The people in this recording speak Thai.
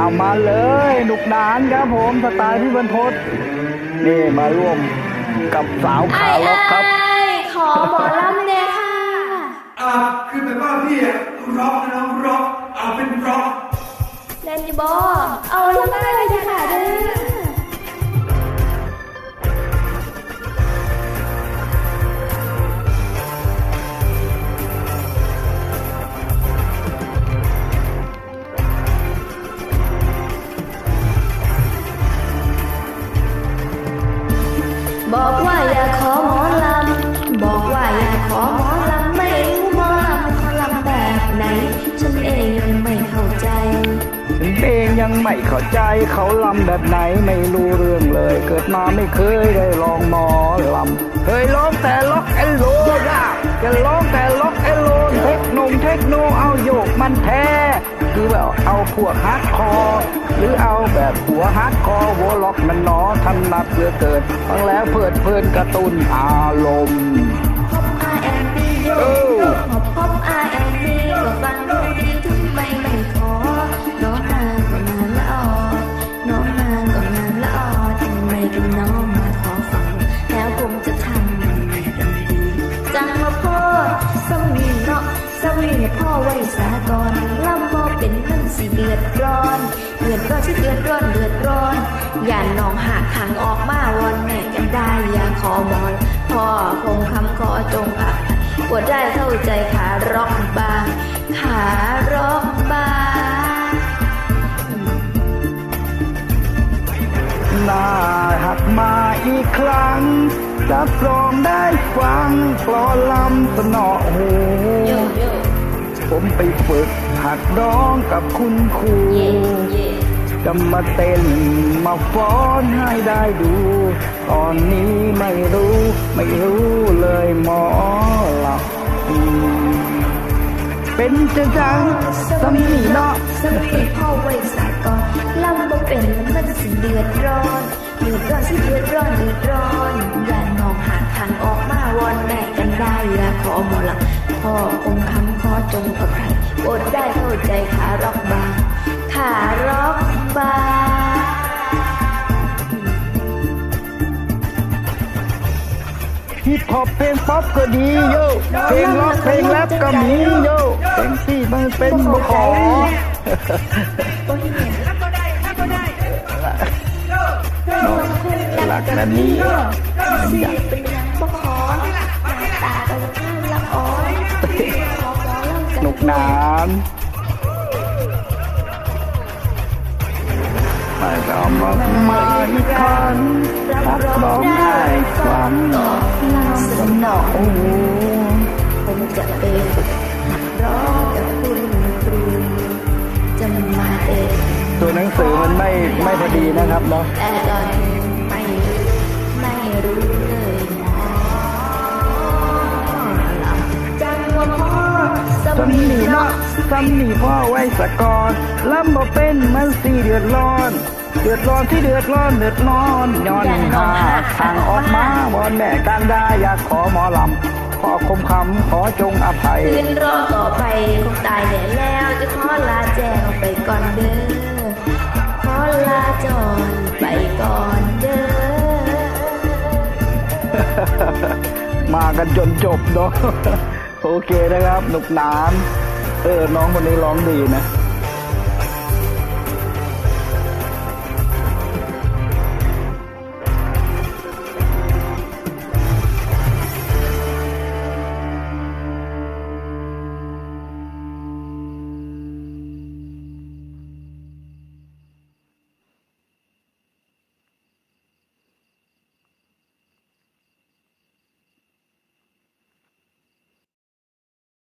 เอามาเลยหนุกหนานครับผมสไตล์พี่บรรพตนี่มาร่วมกับสาวขาล็อกครับไอ้ขอหมอลำเนี่ยค่ะอ่าคือแบบว่าพี่อะร็อกนะน้องร็อกเอาเป็นร็อกเล่นอยู่บ่เอาลำได้เลยค่ะเด้อ ขอหมอลำไม่รู้หมอลำเขาลำแบบไหน ฉันเองยังไม่เข้าใจ ฉันเองยังไม่เข้าใจเขาลำแบบไหนไม่รู้เรื่องเลย เกิดมาไม่เคยได้ลองหมอลำเคยร้องแต่ล็อกแอนโลอะจะร้องแต่ล็อกแอนโลเทคโนงเทคโนเอาโยกมันแท้คือแบบเอาพวกฮาร์ดคอร์หรือเอาแบบหัวฮาร์ดคอร์วอล็อกมันหนอถนัดเหลือเกินฟังแล้วเพลิดเพลินกระตุ้นอารมณ์ พบพบ R&B ก็ฟังดูดีถึงไม่ไม่ขอน้องนางก็นานละออน้องนางก็นานละออทำไมก็น้องมาขอฟังแล้วผมจะทำยังไงกันดีจังว่าพ่อสมีเนาะสมีพ่อไว้สาก่อนลำบ่เป็นมันสิเดือดร้อน เดือดร้อนสิเดือดร้อนเดือดร้อน อย่าน้องหากทางออกมาวอนแม่กันได้ อย่าขอหมอน พ่อคงคำขอจงอัก ปวดได้เข้าใจขาร็อกบาง ขาร็อกบางน่าหักมาอีกครั้งรับรองได้ฟังกลอลำสนอหูผมไปฝึกหัดร้องกับคุณครูจะมาเต้นมาฟ้อนให้ได้ดู ตอนนี้ไม่รู้ไม่รู้เลยหมอ เป็นจะจังสมีเนาะสมีพ่อไว้สายก่อนลำบ่เป็นมันสิเดือดร้อนเดือดร้อนสิเดือดร้อนเดือดร้อนอย่ามองหาทางออกมาวอนแม่กันได้อย่าขอหมอละพ่องค์คำขอจง ฮิปฮอปเพลงป๊อปก็ดีโยเพลงร็อกเพลงแรปก็มีโยเพลงที่มันเป็นบุขอบ่เห็นรัก็ได้รับก็ได้โยโยหลักนันนี้สิเป็นหยังบ่ขอหน้าตาก็จะน่าละอ่อน หาไม่ต้องมามาอีกครั้งรับรองได้ฟังลำสนอโอ้โหผมจะเป็นนักร้องกับคุณครูจะมาเองตัวหนังสือมันไม่ไม่พอดีนะครับเนาะำนีพ่อไว้สะก่อนลำบ่เป็นมันสีเดือดร้อน เดือดร้อนที่เดือดร้อนเดือดร้อนย้อนหาทางออกมาวอนแม่กันได้อยากขอหมอลำขอคมคำขอจงอภัยคืนรอต่อไปคงตายแน่แล้วจะขอลาแจ้งไปก่อนเด้อขอลาจอนไปก่อนเด้อมากันจนจบเนาะโอเคนะครับหนุกหนาน เออ น้องคนนี้ร้องดีนะ